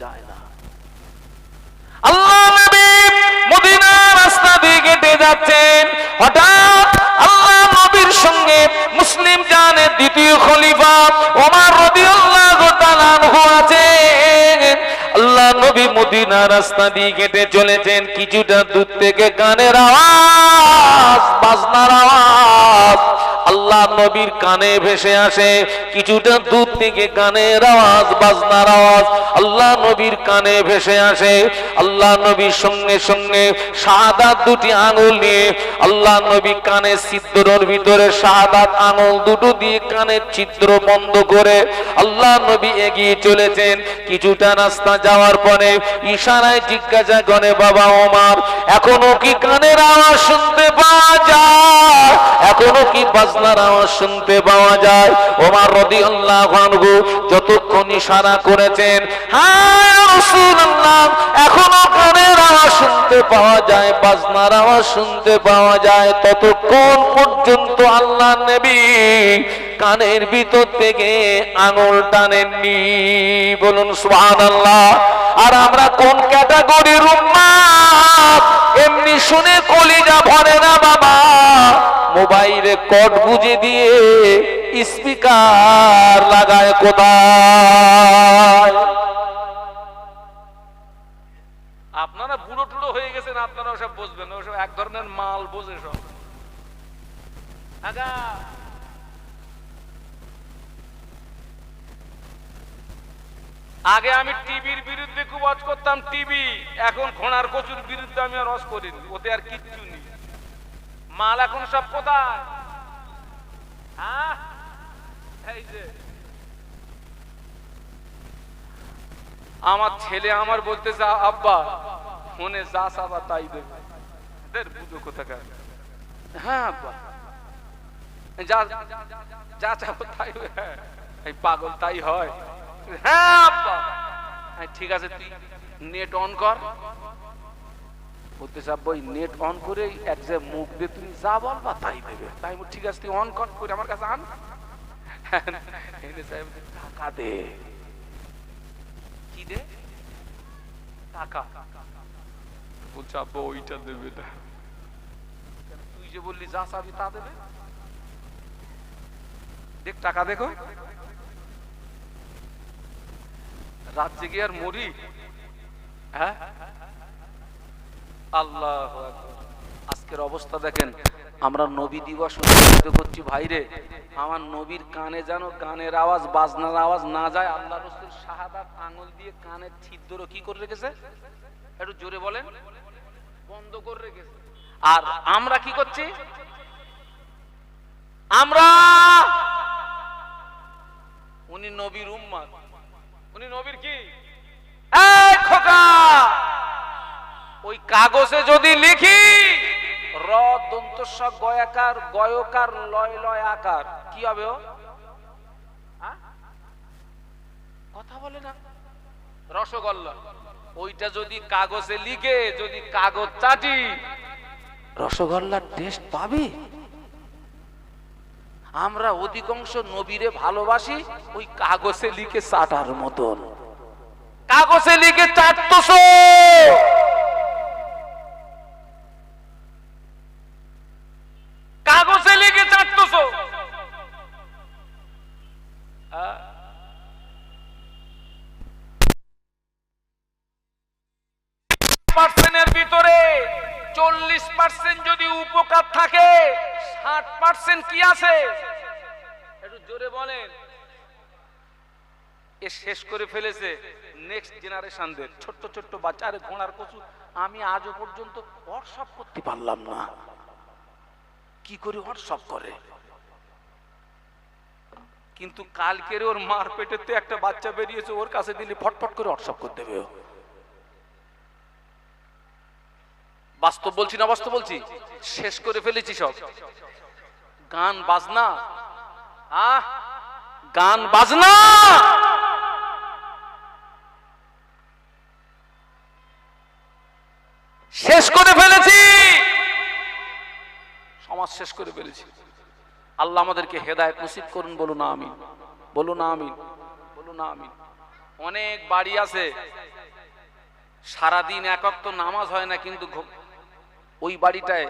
যায় না। আল্লাহ নবী মদিনা রাস্তা দিয়ে হেঁটে যাচ্ছেন। হঠাৎ আল্লাহ নবীর সঙ্গে মুসলিম দ্বিতীয় খলিফা নবী মদিনা রাস্তা দিয়ে চলেছেন। কিছুটা দূর থেকে গানের আওয়াজ, বাজনার নবীর কানে ভেসে আসে, কিছুটা দূর থেকে গানের আওয়াজ, বাজনার আওয়াজ। আল্লাহ নবীর কানে ভেসে আসে, আল্লাহ নবীর সঙ্গে সঙ্গে শাহাদাত দুটি আঙুল নিয়ে, আল্লাহ নবী কানের ছিদ্রর ভিতরে শাহাদাত আঙুল দুটো দিয়ে কানের ছিদ্র বন্ধ করে আল্লাহ নবী এগিয়ে চলেছেন। কিছুটা রাস্তা যাওয়ার পরে ইশারায় জিজ্ঞাসা করে, বাবা ওমার, এখনও কি কানের আওয়াজ শুনতে পাওয়া যায়? এখনও কি বাজনার আওয়াজ শুনতে পাওয়া যায়। ওমার রদি আল্লাহ যতক্ষণ ইশারা করেছেন হ্যাঁ এখনও কানের আওয়াজ শুনতে পাওয়া যায়, বাজনার আওয়াজ শুনতে পাওয়া যায়। ততক্ষণ পর্যন্ত আল্লাহ নবী কানের ভিতর থেকে আঙুল টানেননি। বলুন সুবহানাল্লাহ। আর আমরা কোন ক্যাটাগরির উম্মাদ এমনি শুনে কলিজা ভরে না বাবা। মোবাইলে কট বুঝে দিয়ে স্পিকার লাগায় কোথায়? আপনারা বুড়ো টুড়ো হয়ে গেছেন, আপনারা ওসব বুঝবেন ওসব এক ধরনের মাল বোঝে সব। আগা। আগে আমি টিভির বিরুদ্ধে খুব অজ করতাম টিভি এখন ঘোড়ার কচুর বিরুদ্ধে আমি আর অজ করিনি ওতে আর কিচ্ছু নেই মাল এখন সব কোথায় হ্যাঁ? যে আমার ছেলে আমার বলতেছে আব্বা ফোনে যা সাবা তাই দেবে বুঝো হ্যাঁ আব্বা যা যা চাবো তাই হ্যাঁ, পাগল তাই হয় হ্যাঁ হ্যাঁ, ঠিক আছে তুই নেট অন কর। নেট অন করে এক মুখ দিয়ে তুমি যা তাই দেবে। তাই ঠিক আছে তুই অন কর আমার কাছে আন। টাকা দে। কি টাকা। ওইটা দেবে তুই যে বললি যা চাবি তা দেবে। দেখ টাকা দেখো। রাত জেগে আর মরি? হ্যাঁ? আল্লাহ আজকের অবস্থা দেখেন, আমরা নবী দিবস উদযাপিত করছি, ভাইরে। আমার নবীর কানে যেন গানের আওয়াজ, বাজনার আওয়াজ না যায়, আল্লাহ রসুল শাহাদাত আঙুল দিয়ে কানের ছিদ্র কি করে রেখেছে? একটু জোরে বলেন। বন্ধ করে রেখেছে। আর আমরা কি করছি? আমরা উনি নবীর উম্মাদ। উনি নবীর কি? খোকা! ওই কাগজে যদি লিখি র দন্তস্ব গয়াকার গয়কার লয় লয় আকার কি হবে ও? কথা বলে না। রসগোল্লা। ওইটা যদি কাগজে লিখে যদি কাগজ চাটি রসগোল্লার টেস্ট পাবে? আমরা অধিকাংশ নবীরে ভালোবাসি ওই কাগজে লিখে চাটার মতন। কাগজে লিখে চাটতোশো কাগজে লিখে চাটতোশো পার্সেন্টের ভিতরে চল্লিশ পার্সেন্ট যদি উপকার থাকে ষাট পার্সেন্ট কি আছে? একটু জোরে বলেন। এ শেষ করে ফেলেছে নেক্সট জেনারেশনদের ছোট্ট ছোট্ট বাচ্চা আরে ঘোড়ার কচু। আমি আজও পর্যন্ত হোয়াটসঅ্যাপ করতে পারলাম না। কি করে হোয়াটসঅ্যাপ করে? কিন্তু কালকের ওর মার পেটেতে একটা বাচ্চা বেরিয়েছে, ওর কাছে দিলে ফটফট করে হোয়াটসঅ্যাপ করতে দেবে ও। বাস্তব বলছি না বাস্তব বলছি? শেষ করে ফেলেছি সব। গান, বাজনা? আহ, গান, বাজনা? শেষ করে ফেলেছি। সমাজ শেষ করে ফেলেছি। আল্লাহ আমাদেরকে হেদায়ত নসিব করুন, বলুন না আমি বলুন না আমি বলুন না আমি অনেক বাড়ি আছে, সারাদিন একক তো নামাজ হয় না, কিন্তু ওই বাড়িটায়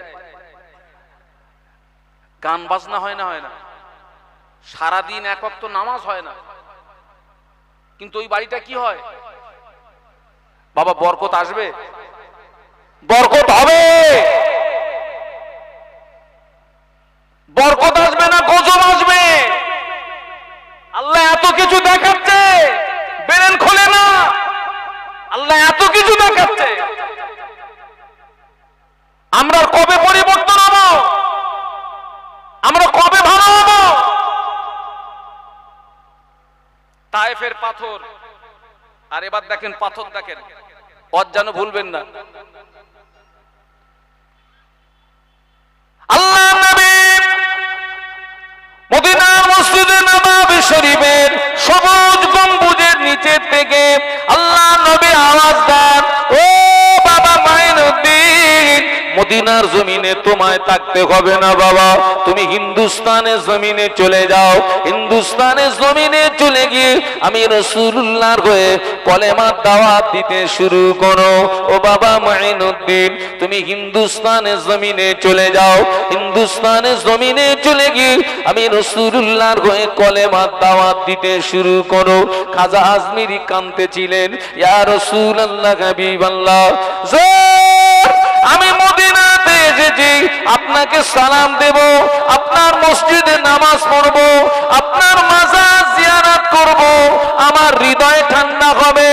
গান বাজনা হয় না হয় না। সারাদিন একক তো নামাজ হয় না। কিন্তু ওই বাড়িটা কি হয়? বাবা, বরকত আসবে? বরকত হবে! বরকত আসবে না, গজব আসবে! আল্লাহ এত কিছু দেখাচ্ছে, বেরেন খোলে না। আল্লাহ এত কিছু দেখাচ্ছে আমরা কবে পরিবর্তন হব আমরা কবে ভালো হব তায়েফের পাথর। আর এবার দেখেন পাথর দেখেন। পথ যেন ভুলবেন না। আল্লাহ শরীফের সবুজ গম্বুজের নিচে থেকে আল্লাহ নবী আওয়াজ দেন। মদিনার জমিনে তোমায় থাকতে হবে না বাবা। তুমি হিন্দুস্তানের জমিনে চলে যাও। হিন্দুস্তানের জমিনে চলে গিয়ে আমি রসুল্লাহর হয়ে কলেমার দাওয়াত দিতে শুরু করো। ও বাবা মাইনুদ্দিন তুমি হিন্দুস্তানের জমিনে চলে যাও। হিন্দুস্তানের জমিনে চলে গিয়ে আমি রসুল্লাহর হয়ে কলেমার দাওয়াত দিতে শুরু করো। খাজা আজমিরি কানতেছিলেন ইয়া রসুল আল্লাহ হাবিবাল্লাহ, জোর! সালাম দেব, আপনার মসজিদে নামাজ পড়ব, আপনার মাজার জিয়ারত করব, আমার হৃদয় ঠান্ডা হবে,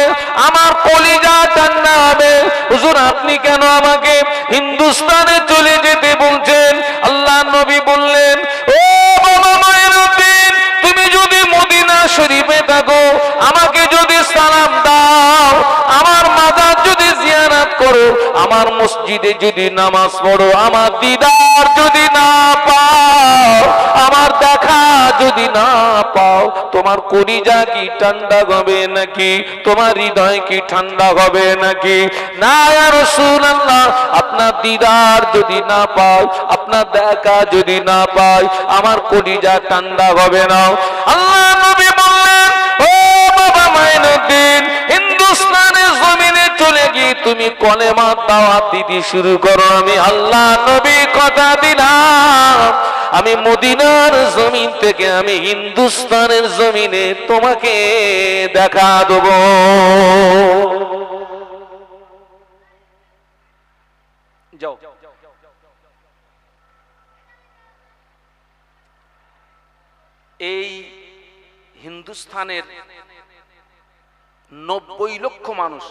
আমার কলিজা ঠান্ডা হবে। হুজুর, আপনি কেন আমাকে হিন্দুস্তানে চলে যেতে বলছেন? আল্লাহ নবী বললেন, ও বাবা মায়ের তুমি যদি মদিনা শরীফে থাকো আমাকে আমার মসজিদে যদি নামাজ পড়ো, আমার দিদার যদি না পাও, আমার দেখা যদি না পাও, তোমার কলিজা কি ঠান্ডা হবে নাকি? তোমার হৃদয় কি ঠান্ডা হবে নাকি? না রসুল আপনার দিদার যদি না পাই আপনার দেখা যদি না পাই, আমার কলিজা ঠান্ডা হবে না। আল্লাহ নবী বললেন, ও বাবা মাইনুদ্দিন হিন্দুস্তানের জমিনে চলে গিয়ে তুমি কলেমার দাওয়াত দিতে শুরু করো? আমি আল্লাহ নবী কথা দিলাম। আমি মদিনার জমিন থেকে আমি হিন্দুস্তানের জমিনে তোমাকে দেখা দেব। এই হিন্দুস্থানের নব্বই লক্ষ মানুষ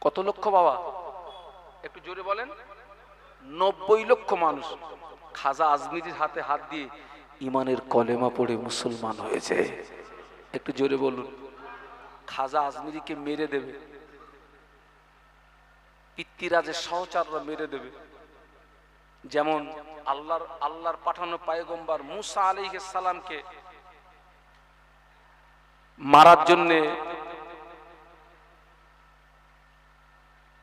কত লক্ষ বাবা? একটু জোরে বলেন। নব্বই লক্ষ মানুষ। খাজা আজমিরির হাতে হাত দিয়ে ইমানের কলেমা পড়ে মুসলমান হয়েছে। একটু জোরে বলুন। খাজা আজমিরিকে মেরে দেবে। পিতৃরাজের সহচাররা মেরে দেবে। যেমন আল্লাহর আল্লাহর পাঠানো পায়গম্বার মুসা আলাইহিস সালামকে মারার জন্যে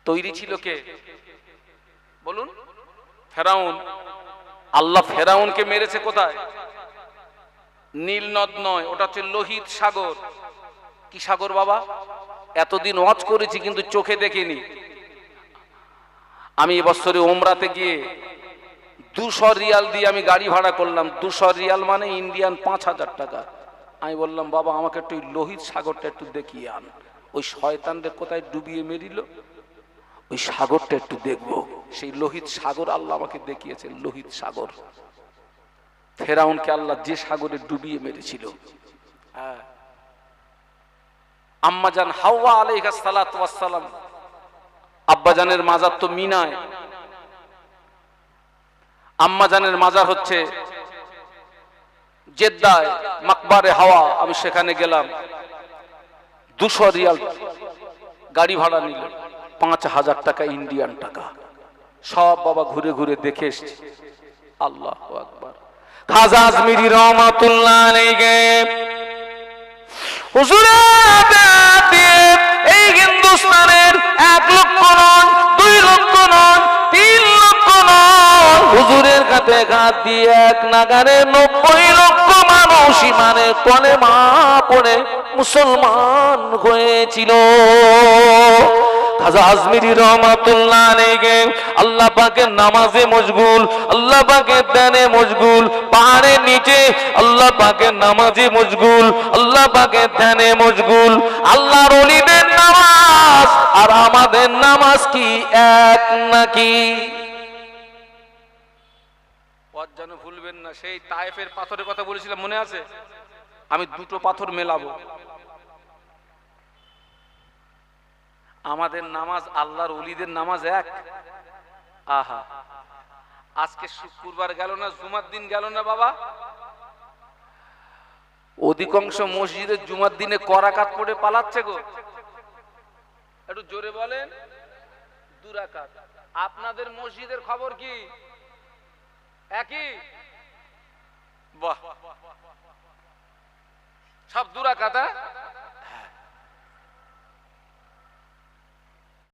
তৈরি ছিল কে? বলুন। ফেরাউন। আল্লাহ ফেরাউনকে মেরেছে কোথায়? নীল নদ নয়, ওটা হচ্ছে লোহিত সাগর। কি সাগর বাবা? এতদিন ওয়াজ করেছি, কিন্তু চোখে দেখিনি। আমি এবছরে ওমরাতে গিয়ে দুশো রিয়াল দিয়ে আমি গাড়ি ভাড়া করলাম। দুশো রিয়াল মানে ইন্ডিয়ান পাঁচ হাজার টাকা। আমি বললাম, বাবা, আমাকে একটু লোহিত সাগরটা একটু দেখিয়ে আন। ওই শয়তানদের কোথায় ডুবিয়ে মেরিল? ওই সাগরটা একটু দেখব। সেই লোহিত সাগর আল্লাহ আমাকে দেখিয়েছেন, লোহিত সাগর। ফেরাউনকে আল্লাহ যে সাগরে ডুবিয়ে মেরেছিল। হ্যাঁ। আম্মাজান হাওয়া আলাইহা ওয়াসসালাম। আব্বাজানের মাজার তো মিনায়। আম্মাজানের মাজার হচ্ছে জেদ্দায়, মাকবারে হাওয়া, আমি সেখানে গেলাম। দুশো রিয়াল গাড়ি ভাড়া নিল। পাঁচ হাজার টাকা, ইন্ডিয়ান টাকা। সব বাবা ঘুরে ঘুরে দেখে এসছে। আল্লাহ আকবার। খাজা আজমিরি রহমাতুল্লাহ আলাইহি। দিয়ে এই হিন্দুস্তানের এক লক্ষ নন, দুই লক্ষ নন, তিন লক্ষ নন। হুজুরের কাছে হাত দিয়ে এক নাগারে নব্বই লক্ষ মানুষ ইমানে কলেমা পড়ে মুসলমান হয়েছিল। খাজা আজমিরি রহমাতুল্লাহ আলাইহি, আল্লাহ নামাজে আল্লাহ দানে নিচে আল্লাহ নামাজে আল্লাহ মশগুল। আল্লাহর ওলিদের নামাজ, আর আমাদের নামাজ কি এক নাকি? পথ যেন ভুলবেন না, সেই তায়েফের পাথরের কথা বলেছিলাম, মনে আছে? আমি দুটো পাথর মেলাবো। আমাদের নামাজ আল্লাহর অলিদের নামাজ এক? আহা। আজকে শুক্রবার গেল না, জুমার দিন গেল না বাবা? অধিকাংশ মসজিদের জুমার দিনে করাকাত পড়ে পালাচ্ছে গো। একটু জোরে বলেন। দুরাকাত। আপনাদের মসজিদের খবর কি? একই? বাহ। সব দুরাকাত হ্যাঁ?